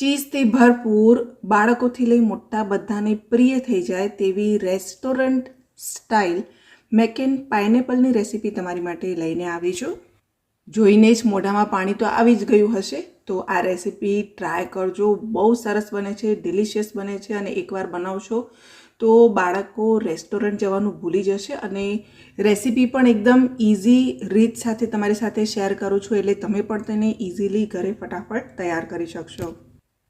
ચીઝથી ભરપૂર બાળકોથી લઈ મોટા બધાને પ્રિય થઈ જાય તેવી રેસ્ટોરન્ટ સ્ટાઇલ મેકેન પાઇનેપલની રેસીપી તમારી માટે લઈને આવી છું. જોઈને જ મોઢામાં પાણી તો આવી જ ગયું હશે. તો આ રેસીપી ટ્રાય કરજો. બહુ સરસ બને છે, ડિલિશિયસ બને છે અને એકવાર બનાવશો તો બાળકો રેસ્ટોરન્ટ જવાનું ભૂલી જશે અને રેસીપી પણ એકદમ ઇઝી રીત સાથે તમારી સાથે શેર કરું છું એટલે તમે પણ તેને ઇઝીલી ઘરે ફટાફટ તૈયાર કરી શકશો.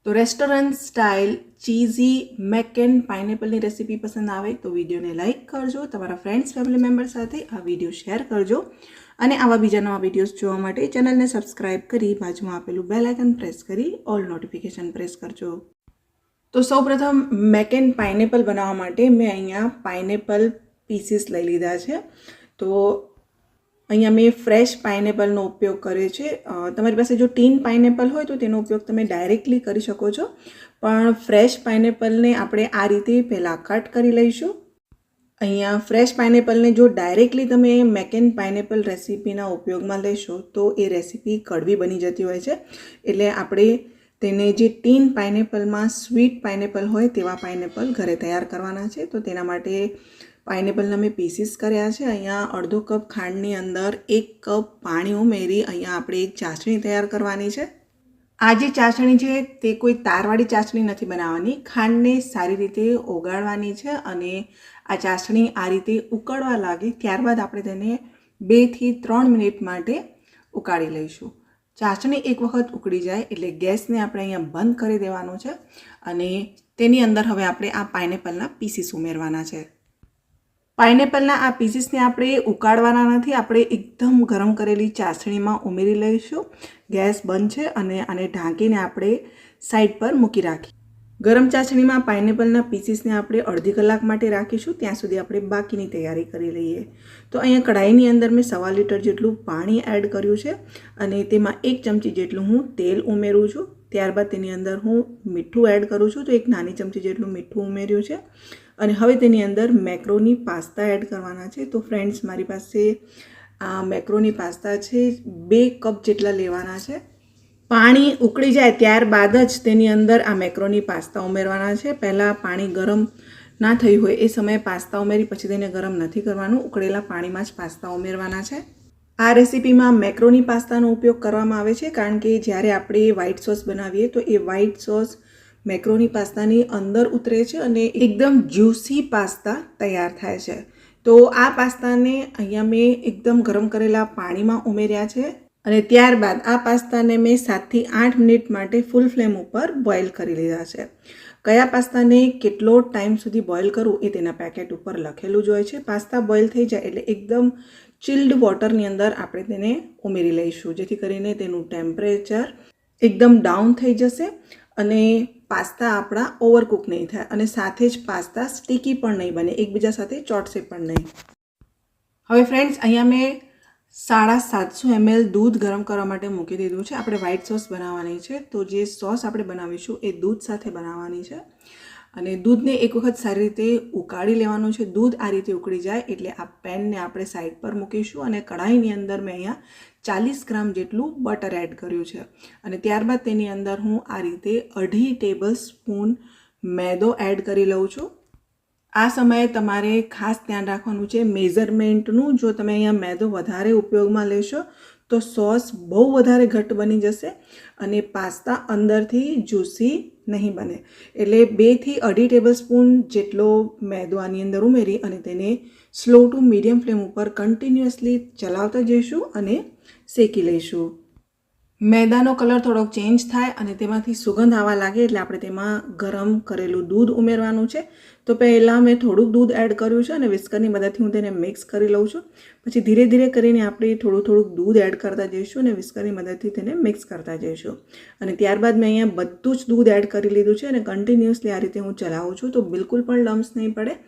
તો restaurant style cheesy mac and પાઇનેપલની recipe પસંદ આવે તો વિડીયોને લાઇક કરજો, તમારા ફ્રેન્ડ્સ, ફેમિલી મેમ્બર સાથે આ વીડિયો શેર કરજો. અને આવા બીજા નવા વિડીયોઝ જોવા માટે ચેનલને સબસ્ક્રાઇબ કરી બાજુમાં આપેલું બેલ આઇકન પ્રેસ કરી ઓલ નોટિફિકેશન પ્રેસ કરજો. તો સૌપ્રથમ મેક એન્ડ પાઇનેપલ બનાવવા માટે મેં અહીંયા પાઇનેપલ પીસીસ લઈ લીધા છે. તો અહીંયા મેં ફ્રેશ પાઇનેપલનો ઉપયોગ કર્યો છે. તમારી પાસે જો ટીન પાઇનેપલ હોય તો તેનો ઉપયોગ તમે ડાયરેક્ટલી કરી શકો છો. પણ ફ્રેશ પાઇનેપલને આપણે આ રીતે પહેલાં કટ કરી લઈશું. અહીંયા ફ્રેશ પાઇનેપલને જો ડાયરેક્ટલી તમે મેકેન પાઇનેપલ રેસીપીના ઉપયોગમાં લેશો તો એ રેસીપી કડવી બની જતી હોય છે. એટલે આપણે તેને જે ટીન પાઇનેપલમાં સ્વીટ પાઇનેપલ હોય તેવા પાઇનેપલ ઘરે તૈયાર કરવાના છે. તો તેના માટે પાઇનેપલના મેં પીસીસ કર્યા છે. અહીંયા અડધો કપ ખાંડની અંદર એક કપ પાણી ઉમેરી અહીંયા આપણે એક ચાસણી તૈયાર કરવાની છે. આ જે ચાસણી છે તે કોઈ તારવાળી ચાસણી નથી બનાવવાની. ખાંડને સારી રીતે ઓગાળવાની છે અને આ ચાસણી આ રીતે ઉકળવા લાગે ત્યારબાદ આપણે તેને બેથી ત્રણ મિનિટ માટે ઉકાળી લઈશું. ચાસણી એક વખત ઉકળી જાય એટલે ગેસને આપણે અહીંયા બંધ કરી દેવાનું છે અને તેની અંદર હવે આપણે આ પાઇનેપલના પીસીસ ઉમેરવાના છે. પાઇનેપલના આ પીસીસને આપણે ઉકાળવાના નથી, આપણે એકદમ ગરમ કરેલી ચાસણીમાં ઉમેરી લઈશું. ગેસ બંધ છે અને આને ઢાંકીને આપણે સાઈડ પર મૂકી રાખી ગરમ ચાસણીમાં પાઇનેપલના પીસીસને આપણે અડધી કલાક માટે રાખીશું, ત્યાં સુધી આપણે બાકીની તૈયારી કરી લઈએ. તો અહીંયા કઢાઈની અંદર મેં સવા લીટર જેટલું પાણી એડ કર્યું છે અને તેમાં એક ચમચી જેટલું હું તેલ ઉમેરું છું. ત્યારબાદ તેની અંદર હું મીઠું એડ કરું છું. તો એક નાની ચમચી જેટલું મીઠું ઉમેર્યું છે. અને હવે તેની અંદર મેક્રોની પાસ્તા એડ કરવાના છે. તો ફ્રેન્ડ્સ, મારી પાસે આ મેક્રોની પાસ્તા છે, બે કપ જેટલા લેવાના છે. પાણી ઉકળી જાય ત્યારબાદ જ તેની અંદર આ મેક્રોની પાસ્તા ઉમેરવાના છે. પહેલાં પાણી ગરમ ના થયું હોય એ સમયે પાસ્તા ઉમેરી, પછી તેને ગરમ નથી કરવાનું. ઉકળેલા પાણીમાં જ પાસ્તા ઉમેરવાના છે. આ રેસીપીમાં મેક્રોની પાસ્તાનો ઉપયોગ કરવામાં આવે છે, કારણ કે જ્યારે આપણે વ્હાઈટ સોસ બનાવીએ તો એ વ્હાઈટ સોસ મેક્રોની પાસ્તાની અંદર ઉતરે છે અને એકદમ જ્યુસી પાસ્તા તૈયાર થાય છે. તો આ પાસ્તાને અહીંયા મેં એકદમ ગરમ કરેલા પાણીમાં ઉમેર્યા છે અને ત્યારબાદ આ પાસ્તાને મેં સાતથી આઠ મિનિટ માટે ફૂલ ફ્લેમ ઉપર બોઇલ કરી લીધા છે. કયા પાસ્તાને કેટલો ટાઈમ સુધી બોઇલ કરવું એ તેના પેકેટ ઉપર લખેલું જ હોય છે. પાસ્તા બોઇલ થઈ જાય એટલે એકદમ ચિલ્ડ વોટરની અંદર આપણે તેને ઉમેરી લઈશું, જેથી કરીને તેનું ટેમ્પરેચર એકદમ ડાઉન થઈ જશે અને પાસ્તા આપણા ઓવરકુક નહીં થાય અને સાથે જ પાસ્તા સ્ટીકી પણ નહીં બને, એકબીજા સાથે ચોટશે પણ નહીં. હવે ફ્રેન્ડ્સ અહીંયા મેં સાડા સાતસો એમએલ દૂધ ગરમ કરવા માટે મૂકી દીધું છે. આપણે વ્હાઈટ સોસ બનાવવાની છે. તો જે સોસ આપણે બનાવીશું એ દૂધ સાથે બનાવવાની છે. અને દૂધને એક વખત સારી રીતે ઉકાળી લેવાનું છે. દૂધ આ રીતે ઉકળી જાય એટલે આ પેનને આપણે સાઈડ પર મૂકીશું અને કઢાઈની અંદર મેં અહીંયા ચાલીસ ગ્રામ જેટલું બટર એડ કર્યું છે. અને ત્યારબાદ તેની અંદર હું આ રીતે અઢી ટેબલ સ્પૂન મેદો એડ કરી લઉં છું. આ સમયે તમારે ખાસ ધ્યાન રાખવાનું છે, મેઝરમેન્ટનું જો તમે અહીંયા મેદો વધારે ઉપયોગમાં લેશો તો સોસ બહુ વધારે ઘટ્ટ બની જશે અને પાસ્તા અંદરથી જ્યુસી નહીં બને. એટલે બેથી અઢી ટેબલ સ્પૂન જેટલો મેદો આની અંદર ઉમેરી અને તેને સ્લો ટુ મીડિયમ ફ્લેમ ઉપર કન્ટિન્યુઅસલી ચલાવતા જઈશું અને શેકી લઈશું. મેદાનો કલર થોડોક ચેન્જ થાય અને તેમાંથી સુગંધ આવવા લાગે એટલે આપણે તેમાં ગરમ કરેલું દૂધ ઉમેરવાનું છે. તો પહેલાં મેં થોડુંક દૂધ એડ કર્યું છે અને વિસ્કરની મદદથી હું તેને મિક્સ કરી લઉં છું. પછી ધીરે ધીરે કરીને આપણે થોડું થોડુંક દૂધ એડ કરતા જઈશું અને વિસ્કરની મદદથી તેને મિક્સ કરતા જઈશું. અને ત્યારબાદ મેં અહીંયા બધું જ દૂધ એડ કરી લીધું છે અને કન્ટિન્યુઅસલી આ રીતે હું ચલાવું છું તો બિલકુલ પણ લમ્સ નહીં પડે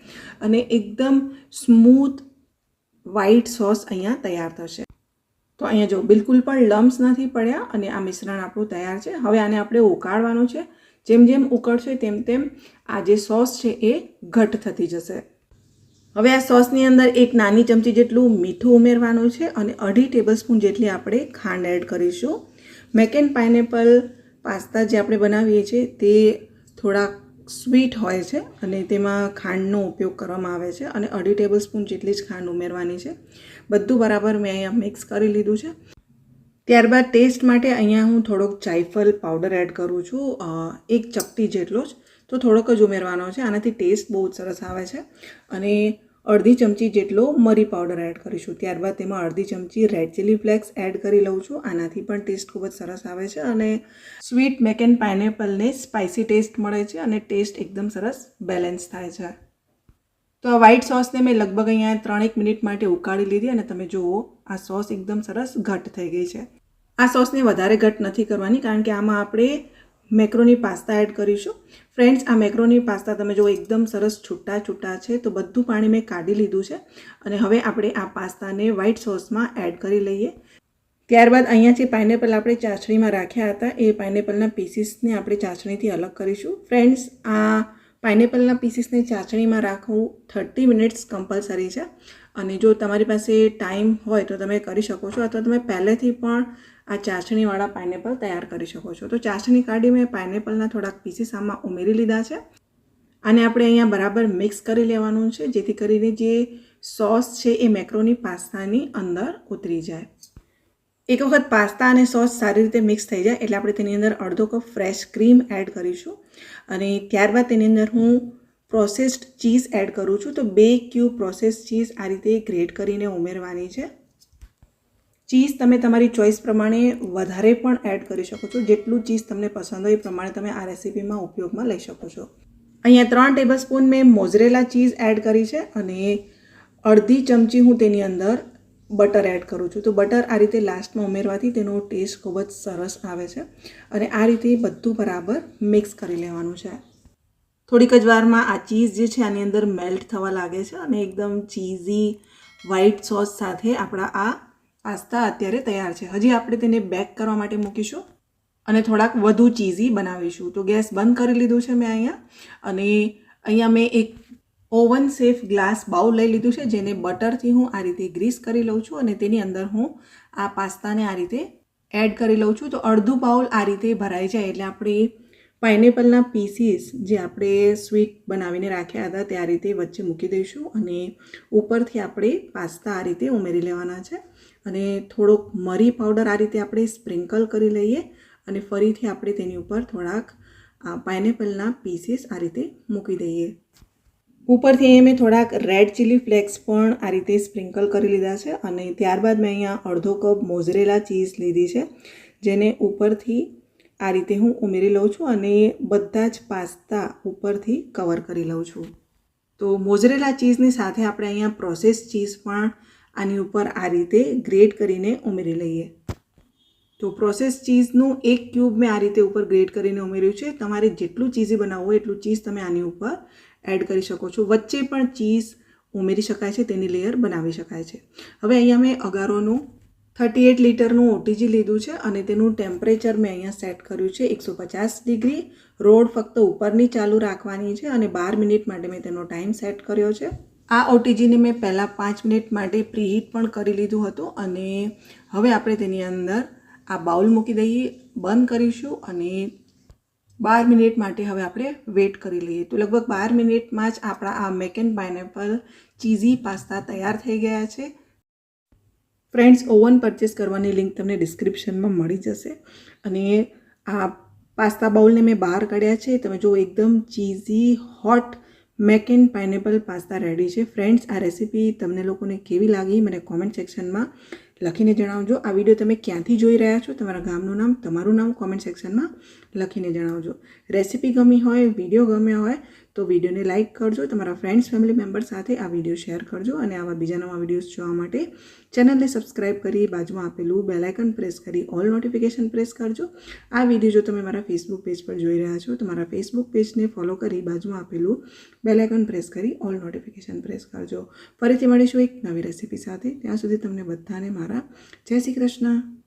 અને એકદમ સ્મૂથ વ્હાઈટ સોસ અહીંયા તૈયાર થશે. તો અહીંયા જો બિલકુલ પણ લમ્સ નથી પડ્યા અને આ મિશ્રણ આપણું તૈયાર છે. હવે આને આપણે ઉકાળવાનું છે. જેમ જેમ ઉકળશે તેમ તેમ આ જે સોસ છે એ ઘટ થતી જશે. હવે આ સોસની અંદર એક નાની ચમચી જેટલું મીઠું ઉમેરવાનું છે અને અઢી ટેબલ સ્પૂન જેટલી આપણે ખાંડ એડ કરીશું. મેકેન પાઇનેપલ પાસ્તા જે આપણે બનાવીએ છીએ તે થોડાક સ્વીટ હોય છે અને તેમાં ખાંડનો ઉપયોગ કરવામાં આવે છે અને અઢી ટેબલ સ્પૂન જેટલી જ ખાંડ ઉમેરવાની છે. બધું બરાબર મેં અહીંયા મિક્સ કરી લીધું છે. ત્યારબાદ ટેસ્ટ માટે અહીંયા હું થોડોક જાયફલ પાવડર એડ કરું છું. એક ચપટી જેટલો જ. તો થોડોક જ ઉમેરવાનો છે. આનાથી ટેસ્ટ બહુ સરસ આવે છે. અને અડધી ચમચી જેટલો મરી પાવડર એડ કરીશું. ત્યારબાદ તેમાં અડધી ચમચી રેડ ચીલી ફ્લેક્સ એડ કરી લઉં છું. આનાથી પણ ટેસ્ટ ખૂબ જ સરસ આવે છે અને સ્વીટ મેક એન્ડ પાઇનેપલને સ્પાઇસી ટેસ્ટ મળે છે અને ટેસ્ટ એકદમ સરસ બેલેન્સ થાય છે. તો આ વ્હાઇટ સોસને મેં લગભગ અહીંયા ત્રણેક મિનિટ માટે ઉકાળી લીધી અને તમે જુઓ, આ સોસ એકદમ સરસ ઘટ થઈ ગઈ છે. આ સોસને વધારે ઘટ નથી કરવાની કારણ કે આમાં આપણે મેક્રોની પાસ્તા એડ કરીશું. ફ્રેન્ડ્સ, આ મેક્રોની પાસ્તા તમે જો એકદમ સરસ છૂટા છૂટા છે, તો બધું પાણી મેં કાઢી લીધું છે. અને હવે આપણે આ પાસ્તાને વ્હાઈટ સોસમાં એડ કરી લઈએ. ત્યારબાદ અહીંયા જે પાઇનેપલ આપણે ચાસણીમાં રાખ્યા હતા, એ પાઇનેપલના પીસીસને આપણે ચાસણીથી અલગ કરીશું. ફ્રેન્ડ્સ, આ પાઇનેપલના પીસીસને ચાસણીમાં રાખવું થર્ટી મિનિટ્સ કમ્પલસરી છે. અને જો તમારી પાસે ટાઈમ હોય તો તમે કરી શકો છો, અથવા તમે પહેલેથી પણ આ ચાસણીવાળા પાઇનેપલ તૈયાર કરી શકો છો. તો ચાસણી કાઢી મેં પાઇનેપલના થોડાક પીસીસ આમાં ઉમેરી લીધા છે. અને આપણે અહીંયા બરાબર મિક્સ કરી લેવાનું છે, જેથી કરીને જે સોસ છે એ મેક્રોની પાસ્તાની અંદર ઉતરી જાય. એક વખત પાસ્તા અને સોસ સારી રીતે મિક્સ થઈ જાય, એટલે આપણે તેની અંદર અડધો કપ ફ્રેશ ક્રીમ એડ કરીશું. અને ત્યારબાદ તેની અંદર હું પ્રોસેસ્ડ ચીઝ એડ કરું છું. તો બે ક્યુબ પ્રોસેસ ચીઝ આ રીતે ગ્રેટ કરીને ઉમેરવાની છે. ચીઝ તમે તમારી ચોઈસ પ્રમાણે વધારે પણ એડ કરી શકો છો. જેટલું ચીઝ તમને પસંદ હોય એ પ્રમાણે તમે આ રેસીપીમાં ઉપયોગમાં લઈ શકો છો. અહીંયા ત્રણ ટેબલ સ્પૂન મેં મોઝરેલા ચીઝ એડ કરી છે અને અડધી ચમચી હું તેની અંદર બટર એડ કરું છું. તો બટર આ રીતે લાસ્ટમાં ઉમેરવાથી તેનો ટેસ્ટ ખૂબ જ સરસ આવે છે અને આ રીતે બધું બરાબર મિક્સ કરી લેવાનું છે. થોડીક જ વારમાં આ ચીઝ જે છે આની અંદર મેલ્ટ થવા લાગે છે અને એકદમ ચીઝી વ્હાઈટ સોસ સાથે આપણા આ પાસ્તા અત્યારે તૈયાર છે. હજી આપણે તેને બેક કરવા માટે મૂકીશું અને થોડાક વધુ ચીઝી બનાવીશું. તો ગેસ બંધ કરી લીધું છે મેં અહીંયા. અને અહીંયા મેં એક ઓવન સેફ ગ્લાસ બાઉલ લઈ લીધું છે, જેને બટરથી હું આ રીતે ગ્રીસ કરી લઉં છું અને તેની અંદર હું આ પાસ્તાને આ રીતે એડ કરી લઉં છું. તો અડધું બાઉલ આ રીતે ભરાઈ જાય એટલે આપણે પાઇનેપલના પીસીસ જે આપણે સ્વીટ બનાવીને રાખ્યા હતા તે આ રીતે વચ્ચે મૂકી દઈશું અને ઉપરથી આપણે પાસ્તા આ રીતે ઉમેરી લેવાના છે. અને થોડોક મરી પાવડર આ રીતે આપણે સ્પ્રિંકલ કરી લઈએ અને ફરીથી આપણે તેની ઉપર થોડાક પાઇનેપલના પીસીસ આ રીતે મૂકી દઈએ. ઉપરથી અહીંયા મેં થોડાક રેડ ચીલી ફ્લેક્સ પણ આ રીતે સ્પ્રિંકલ કરી લીધા છે અને ત્યારબાદ મેં અહીંયા અડધો કપ મોઝરેલા ચીઝ લીધી છે, જેને ઉપરથી આ રીતે હું ઉમેરી લઉં છું અને બધા જ પાસ્તા ઉપરથી કવર કરી લઉં છું. તો મોઝરેલા ચીઝની સાથે આપણે અહીંયા પ્રોસેસ ચીઝ પણ આની ઉપર આ રીતે ગ્રેટ કરીને ઉમેરી લઈએ. તો પ્રોસેસ ચીઝનું એક ક્યુબ મેં આ રીતે ઉપર ગ્રેટ કરીને ઉમેર્યું છે. તમારે જેટલું ચીઝી બનાવવું હોય એટલું ચીઝ તમે આની ઉપર એડ કરી શકો છો. વચ્ચે પણ ચીઝ ઉમેરી શકાય છે, તેની લેયર બનાવી શકાય છે. હવે અહીંયા મેં અગારોનું થર્ટી એટ લીટરનું ઓટીજી લીધું છે અને તેનું ટેમ્પરેચર મેં અહીંયા સેટ કર્યું છે એકસો પચાસ ડિગ્રી. રોડ ફક્ત ઉપરની ચાલુ રાખવાની છે અને બાર મિનિટ માટે મેં તેનો ટાઈમ સેટ કર્યો છે. આ ઓટીજીને મેં પહેલાં પાંચ મિનિટ માટે પ્રીહીટ પણ કરી લીધું હતું અને હવે આપણે તેની અંદર આ બાઉલ મૂકી દઈએ, બંધ કરીશું અને બાર મિનિટ માટે હવે આપણે વેટ કરી લઈએ. તો લગભગ બાર મિનિટમાં જ આપણા આ mac and pineapple cheesy pasta તૈયાર થઈ ગયા છે. ફ્રેન્ડ્સ ઓવન પરચેસ કરવાની લિંક તમને ડિસ્ક્રિપ્શનમાં મળી જશે. અને આ પાસ્તા બાઉલને મેં બહાર કાઢ્યા છે. તમે જો એકદમ cheesy hot mac and pineapple pasta ready છે. ફ્રેન્ડ્સ આ રેસીપી તમને લોકોને કેવી લાગી મને કોમેન્ટ સેક્શનમાં લખીને જણાવજો. આ વીડિયો તમે ક્યાંથી જોઈ રહ્યા છો? તમારા ગામનું નામ, તમારું નામ કોમેન્ટ સેક્શનમાં લખીને જણાવજો. રેસીપી ગમી હોય વીડિયો ગમ્યો હોય તો વિડીયોને લાઇક કરજો, તમારા ફ્રેન્ડ્સ ફેમિલી મેમ્બર સાથે આ વીડિયો શેર કરજો અને આવા બીજા નવા વિડીયોઝ જોવા માટે ચેનલને સબસ્ક્રાઇબ કરી બાજુમાં આપેલું બેલાઇકન પ્રેસ કરી ઓલ નોટિફિકેશન પ્રેસ કરજો. આ વીડિયો જો તમે મારા ફેસબુક પેજ પર જોઈ રહ્યા છો, તો મારા ફેસબુક પેજને ફોલો કરી બાજુમાં આપેલું બેલાઇકન પ્રેસ કરી ઓલ નોટિફિકેશન પ્રેસ કરજો. ફરીથી મળીશું એક નવી રેસીપી સાથે. ત્યાં સુધી તમને બધાને મારા જય શ્રી કૃષ્ણ.